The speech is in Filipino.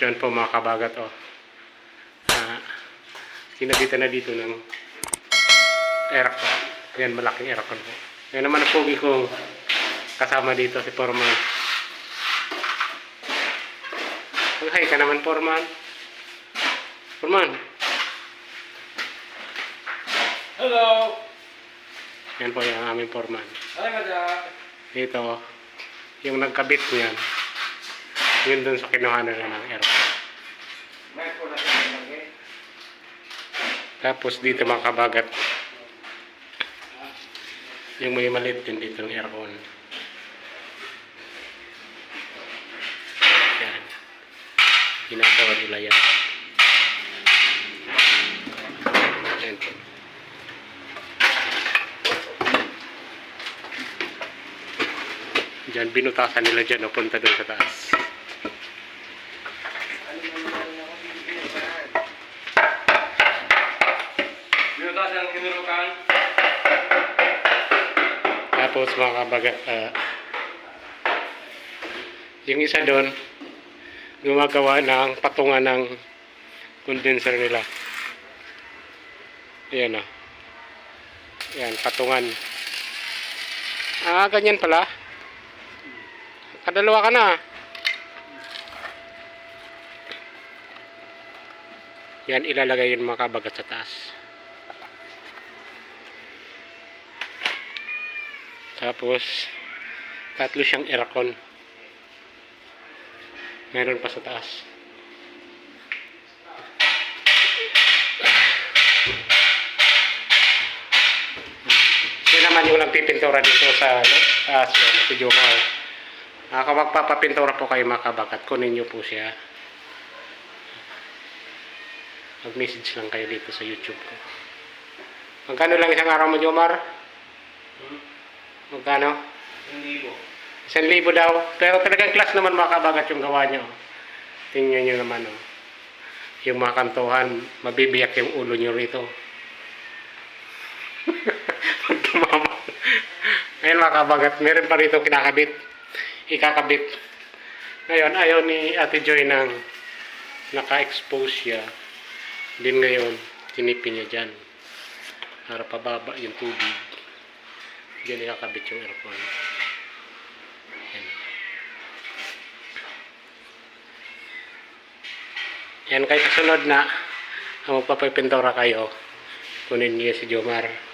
Yan po mga kabagat oh. Ah, sinabitan na dito ng aircon. Yan malaking aircon po. Yan naman ang pogi kong kasama dito si Forman. Mag-hi ka naman Forman. Forman. Hello! Yan po yung aming Forman. Hi, madam. Dito, yung nagkabit niyan. Yun dun sa kinuha nila ng aircon. Tapos dito mga kabagat, yung may maliit din dito ng aircon. Yan. Ginagawa nila yan. Yan po. Diyan, binutasan nila dyan, punta dun sa taas. Kinurukan. Tapos mga kabagat, ah, yung isa doon, gumagawa ng patungan ng condenser nila. Ayan o. Ayan, patungan. Ah, ganyan pala. Kadalawa ka na. Yan, ilalagay yun mga kabagat sa taas. Tapos, tatlo siyang aircon. Meron pa sa taas. Yan naman yung nagpipintura dito sa taas. Yan, si Jomar. Ah, kapag papapintura po kayo makabakat, kunin niyo po siya. Mag-message lang kayo dito sa YouTube ko. Magkano lang isang araw mo, Jomar? Magkano? Hindi mo. Isang libo daw. Pero talagang class naman mga kabagat yung gawa nyo. Tingnan nyo naman. Oh. Yung mga kantuhan, mabibiyak yung ulo nyo rito. Ngayon mga kabagat, meron pa rito kinakabit. Ikakabit. Ngayon, ayaw ni Ate Joy ng naka-expose siya. Din ngayon, tinipin niya dyan. Para pababa yung tubig. Diyan ikakabit yung aircon. Yan. Yan kay sa sunod na ang kayo. Kunin niyo si Jomar.